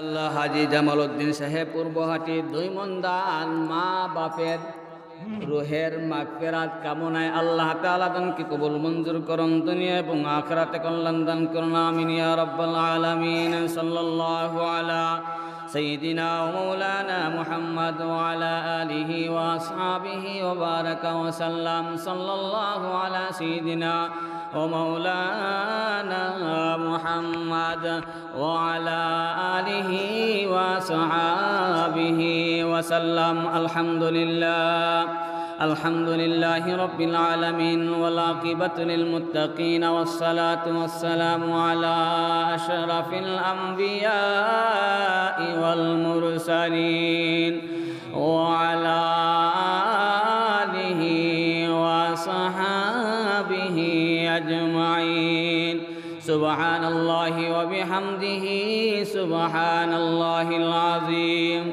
আল্লাহ হাজি জামাল উদ্দিন সাহেব, পূর্বহাটি দুই মন্দান মা বাপের রুহের মাগফিরাত কামনায় আল্লাহ তাআলা দানকে কবুল মঞ্জুর করুন, দুনিয়া এবং আখিরাতে কল্যাণ দান করুন, আমিন ইয়া রাব্বাল আলামিন, সাল্লাল্লাহু আলা سيدنا ومولانا محمد وعلى آله وأصحابه وبارك وسلم. صلى الله على سيدنا ومولانا محمد وعلى آله وصحابه وسلم. الحمد لله. الحمد لله رب العالمين والعاقبة للمتقين والصلاة والسلام على أشرف الأنبياء والمرسلين وعلى آله وصحابه أجمعين. سبحان الله وبحمده سبحان الله العظيم.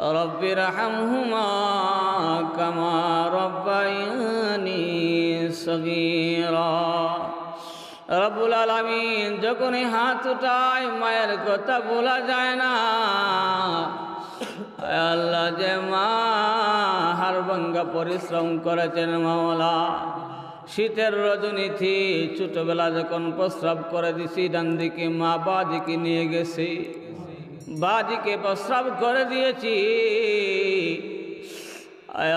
رب ارحمهما كما ربياني صغيرا রব্বুল আলমিন যখনই হাত উঠায় মায়ের কথা বলা যায় না আল্লাহ যে মা হারভঙ্গা পরিশ্রম করেছেন মাওলা শীতের রজনীতি ছোটবেলা যখন প্রস্রাব করে দিছি ডান দিকে মা বা দিকে নিয়ে গেছি বাদিকে প্রস্রাব করে দিয়েছি।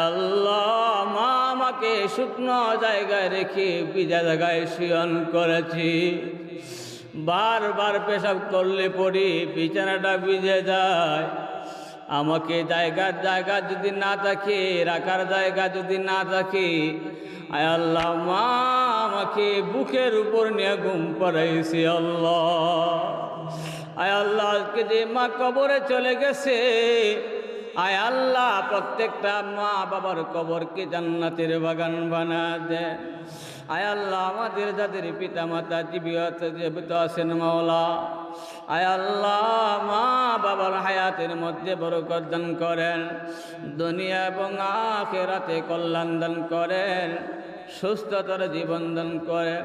আল্লাহ, মা আমাকে শুকনো জায়গায় রেখে ভিজা জায়গায় শিয়ন করেছি। বারবার পেশাব করলে পড়ি, বিছানাটা ভিজে যায়। আমাকে জায়গার জায়গা যদি না থাকে রাখার জায়গা যদি না থাকে আয় আল্লাহ, মা আমাকে বুকের উপর নিয়ে ঘুম পড়াইছি আল্লাহ। আয় আল্লাহ আজকে যে মা কবরে চলে গেছে, আয় আল্লাহ প্রত্যেকটা মা বাবার কবরকে জান্নাতের বাগান বানা দেন আয় আল্লাহ আমাদের যাদের পিতা মাতা জীবিত জীবিত আছেন মাওলা, আয় আল্লাহ মা বাবার হায়াতের মধ্যে বরকত দান করেন, দুনিয়া এবং আখেরাতে কল্যাণ দান করেন। সুস্থতার জীবন দান করেন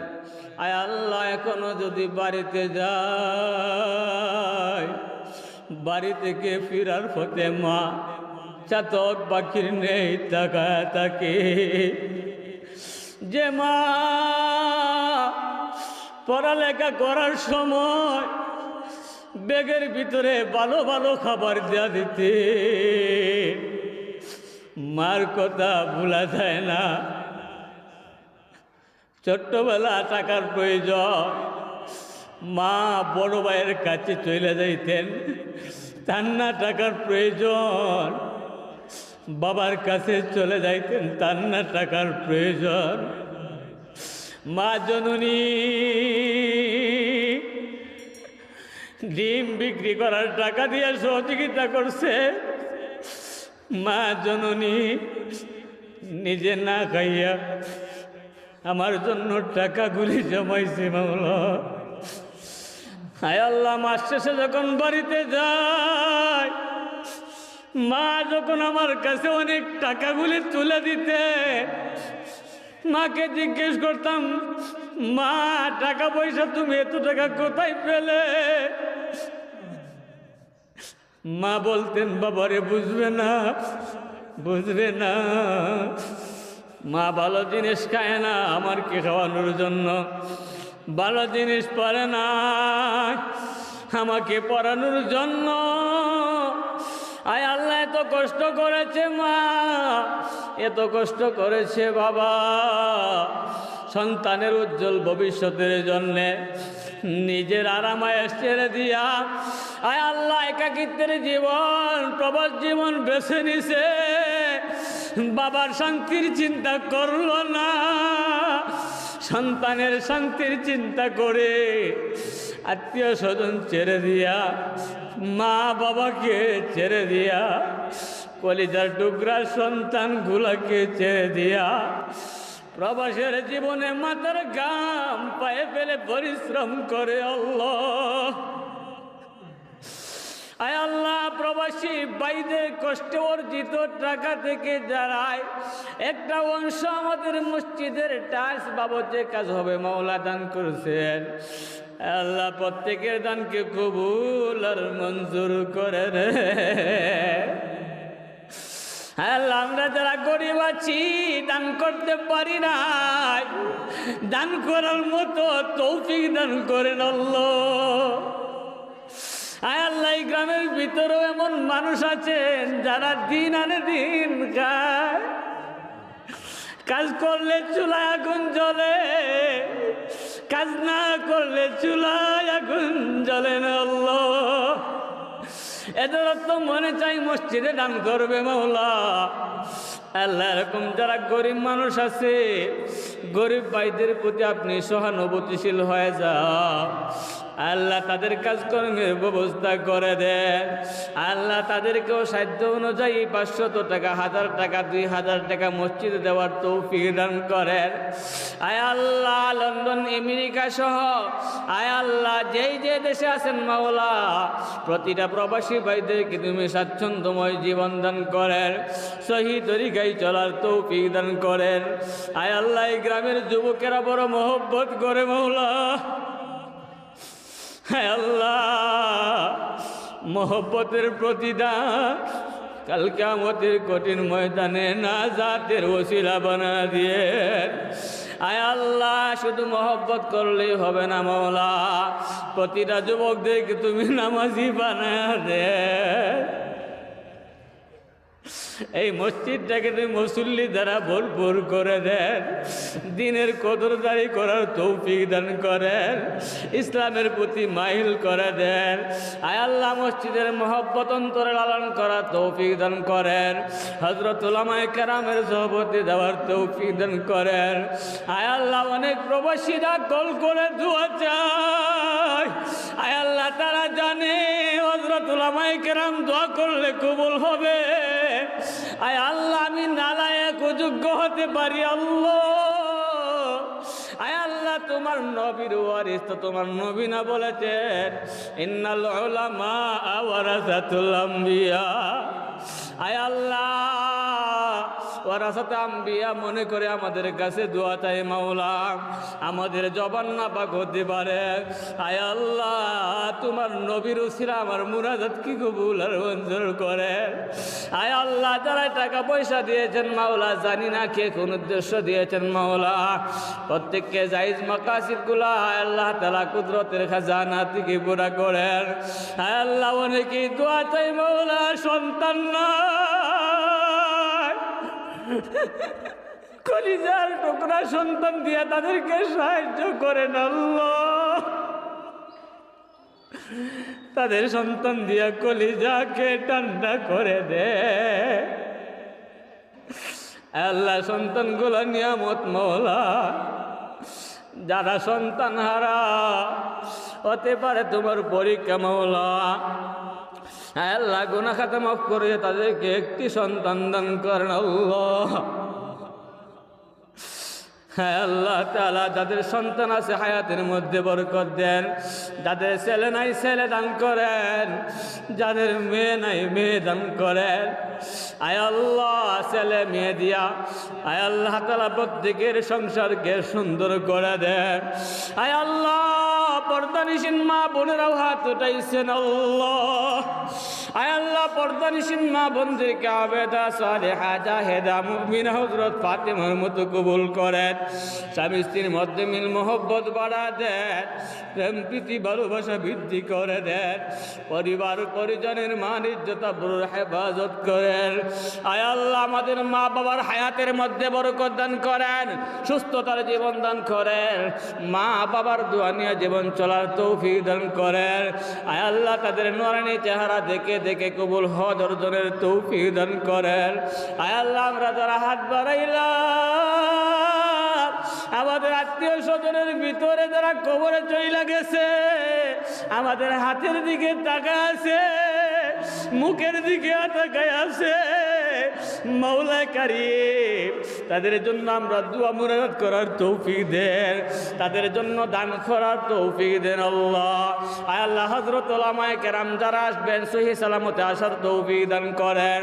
আয় আল্লাহ, এখনও যদি বাড়িতে যায় বাড়ি থেকে ফিরার পথে মা চাতক বাকির নেই টাকা তাকে যে মা পড়ালেখা করার সময় ব্যাগের ভিতরে ভালো ভালো খাবার দেওয়া দিতে। মার কথা ভোলা যায় না। ছোট্টবেলা টাকার প্রয়োজন। মা বড় ভাইয়ের কাছে চলে যাইতেন। তার না টাকার প্রয়োজন। বাবার কাছে চলে যাইতেন, তার না টাকার প্রয়োজন। মা জননী, ডিম বিক্রি করার টাকা দিয়ে সহযোগিতা করছে। মা জননী, নিজে না খাইয়া আমার জন্য টাকাগুলি জমাইছে মামলা হায় আল্লাহ, মাস শেষে যখন বাড়িতে যায়, মা যখন আমার কাছে অনেক টাকাগুলি তুলে দিতে, মাকে জিজ্ঞেস করতাম, মা টাকা পয়সা তুমি এত টাকা কোথায় পেলে? মা বলতেন, বাবারে, বুঝবে না বুঝবে না। মা ভালো জিনিস খায় না, আমার কি খাওয়ানোর জন্য? ভালো জিনিস পারে না, আমাকে পড়ানোর জন্য। আয় আল্লাহ, এত কষ্ট করেছে মা, এত কষ্ট করেছে বাবা। সন্তানের উজ্জ্বল ভবিষ্যতের জন্যে নিজের আরামায় ছেড়ে দিয়া, আয় আল্লাহ, একাকিত্বের জীবন, প্রবাস জীবন বেছে নিছে। বাবার শান্তির চিন্তা করল না। সন্তানের শান্তির চিন্তা করে আত্মীয় স্বজন ছেড়ে দিয়া, মা বাবাকে ছেড়ে দিয়া, কলিজার টুকরা সন্তানগুলাকে ছেড়ে দিয়া, প্রবাসের জীবনে মাথার গাম পায়ে ফেলে পরিশ্রম করে আল্লাহ। আয় আল্লাহ, প্রবাসী বাইদের কষ্টে অর্জিত টাকা থেকে যারায় একটা অংশ আমাদের মসজিদের টাইলস বাবদ কাজ হবে, মাওলা দান করেছেন। আল্লাহ, প্রত্যেকের দানকে কবুল আর মঞ্জুর করে রে। আল্লাহ, আমরা যারা গরিব আছি, দান করতে পারি না দান করার মতো তৌফিক দান করেন আল্লাহ। আয় আল্লাহ গ্রামের ভিতরেও এমন মানুষ আছেন যারা দিন আনে দিন খায় কাজ করলে চুলা আগুন জ্বলে, কাজ না করলে চুলায় আগুন জ্বলে না এদের তো মনে চাই মসজিদে দান করবে মাওলা। আল্লাহ, এরকম যারা গরিব মানুষ আছে, গরিব ভাইদের প্রতি আপনি সহানুভূতিশীল হয়ে যাও। আল্লাহ তাদের কাজকর্মের ব্যবস্থা করে দেন আল্লাহ তাদেরকেও সাধ্য অনুযায়ী পাঁচশত টাকা, হাজার টাকা, দুই হাজার টাকা মসজিদে দেওয়ার তৌফিক দান করেন। আয় আল্লাহ, লন্ডন, আমেরিকা সহ, আয় আল্লাহ, যেই যে দেশে আছেন মাওলা, প্রতিটা প্রবাসী ভাইদেরকে তুমি স্বাচ্ছন্দ্যময় জীবন দান করেন। সহি তরিকায় চলার তৌফিক দান করেন। আয় আল্লাহ গ্রামের যুবকেরা বড় মহব্বত করে, মৌলা। হ্যাঁ আল্লাহ, মোহব্বতের প্রতিদান কালকে আমাদের কঠিন ময়দানে না জাতের ওসিলা বানা দিয়ে। আয় আল্লাহ, শুধু মহব্বত করলেই হবে না, মৌলা। প্রতিটা যুবকদেরকে তুমি নামাজি বানা দে। এই মসজিদটাকে তুমি মুসল্লি দ্বারা ভরপুর করে দেন। দিনের কদরদারি করার তৌফিক দান করেন। ইসলামের প্রতি মাইল করে দেন। আয় আল্লাহ, মসজিদের মহব্বত অন্তরে লালন করার তৌফিক দান করেন। হজরত উলামায়ে কেরামের সহপতি দেওয়ার তৌফিক দান করেন। আয় আল্লাহ, অনেক প্রবাসীরা কল করে দোয়া চায় আয় আল্লাহ, তারা জানে হজরত উলামায়ে কেরাম দোয়া করলে কবুল হবে। আয় আল্লাহ, আমি নালায়ক যোগ্য হতে পারি, আল্লাহ। আল্লাহ, তোমার নবীর ওয়ারিস তো তোমার নবী না বলেছেন। ইন্নাল উলামা ওয়ারাসাতুল আম্বিয়া। আয় আল্লাহ ওরাসাতে আম্বিয়া মনে করে আমাদের কাছে দোয়া চাই মাওলা আমাদের জবান না পাক হতে পারে। আয় আল্লাহ তোমার নবীর উসিরা আমার মুরাদাত কি কবুল আর মঞ্জুর করে? আয় আল্লাহ, যারা টাকা পয়সা দিয়েছেন মাওলা, জানি না কে কোন উদ্দেশ্য দিয়েছেন মাওলা। প্রত্যেককে জাইজ মাকাসিদগুলা আল্লাহ তালা কুদরতের খাজানা থেকে পুরা করেন। আয় আল্লাহ, অনেকেই দোয়া চাই মাওলা, সন্তান নাই। কলিজার টুকরা সন্তান দিয়ে তাদেরকে সাহায্য করেন আল্লাহ। তাদের সন্তান দিয়া কলিজাকে ঠান্ডা করে দে। আল্লাহ সন্তানগুলো নিয়ামত মৌলা। যারা সন্তান হারা, হতে পারে তোমার পরীক্ষা মৌলা। আল্লাহ গুনা খাতা মাফ করে তাদেরকে একটি সন্তান দান করেন আল্লাহ। হ্যাঁ আল্লাহ তালা যাদের সন্তান আছে হায়াতের মধ্যে বরকত দেন, যাদের ছেলে নাই ছেলে দান করেন, যাদের মেয়ে নাই মেয়ে দান করেন। আয় আল্লাহ, ছেলে মেয়ে দিয়া, আয় আল্লাহ তালা প্রত্যেকের সংসারকে সুন্দর করে দেন। আয় আল্লাহ পর্দানিসীন মা বোনেরাও হাত উঠাইছেন আল্লাহ। আয় আল্লাহ, পর্দানিসীন মা বোনদেরকে আবেদা সালেহা জাহেদা মুমিনা হজরত ফাতেমার মতো কবুল করেন। স্বামী স্ত্রীর মধ্যে মিল মোহব্বত বাড়া দেন, প্রেম প্রীতি ভালোবাসা বৃদ্ধি করে দেন, পরিবার পরিজনের মান ইজ্জতা বড় হেফাজত করেন। আয় আল্লাহ, আমাদের মা বাবার হায়াতের মধ্যে বরকত দান করেন, সুস্থতার জীবন দান করেন। মা বাবার দোয়া নিয়ে জীবন চলার তৌফিক দান করেন। আয় আল্লাহ তাদের নরানি চেহারা দেখে দেখে কবুল হজ অর্জনের তৌফিক দান করেন। আয় আল্লাহ, আমরা যারা হাত বাড়াইলাম, আমাদের আত্মীয় স্বজনের ভিতরে যারা কবরে চইলা গেছে, আমাদের হাতের দিকে তাকা আছে, মুখের দিকে তাকায় আছে মাওলা কারিম, তাদের জন্য আমরা দোয়া মুরাদ করার তৌফিক দেন, তাদের জন্য দান করার তৌফিক দেন আল্লাহ। আয় আল্লাহ হজরত ওলামায় কেরাম যারা আসবেন, সহি সালামতে আসার তৌফিক দান করেন।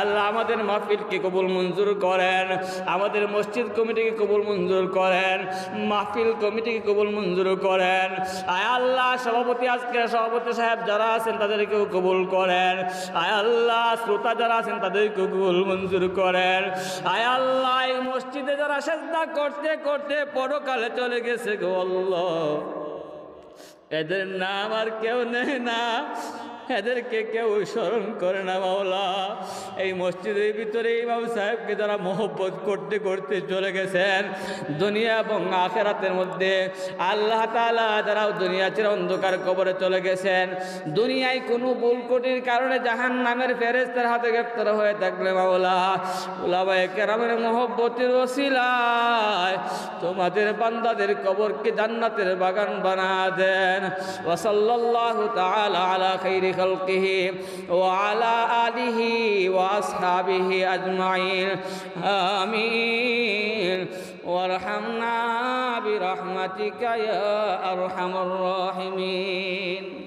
আল্লাহ, আমাদের মাহফিলকে কবুল মঞ্জুর করেন। আমাদের মসজিদ কমিটিকে কবুল মঞ্জুর করেন। মাহফিল কমিটিকে কবুল মঞ্জুর করেন। আয় আল্লাহ, সভাপতি আজকে সভাপতি সাহেব যারা আছেন, তাদেরকেও কবুল করেন। আয় আল্লাহ, শ্রোতা যারা আছেন, তাদেরকেও কবুল মঞ্জুর করেন। আয় আল্লাহ মসজিদে যারা সেজদা করতে করতে পরকালে চলে গেছে গো আল্লাহ। এদের নাম আর কেউ নেই না। এদেরকে কেউ স্মরণ করে না, মাওলা। এই মসজিদের ভিতরে ইমাম সাহেবকে যারা মহব্বত করতে করতে চলে গেছেন, দুনিয়া এবং আখেরাতের মধ্যে আল্লাহ তালা যারাও দুনিয়া ছেড়ে অন্ধকার কবরে চলে গেছেন। দুনিয়ায় কোনো বুলকুটির কারণে জাহান নামের ফেরেস্তার হাতে গ্রেপ্তার হয়ে থাকলে মাওলা। ওলাবাই কেরামের মহব্বতের ওসিলায় তোমাদের বান্দাদের কবরকে জান্নাতের বাগান বানা দেন। ওসল্লাল্লাহু তাআলা আলা খাইরি خلقه وعلى آله وأصحابه أجمعين. آمين. وارحمنا برحمتك يا أرحم الراحمين.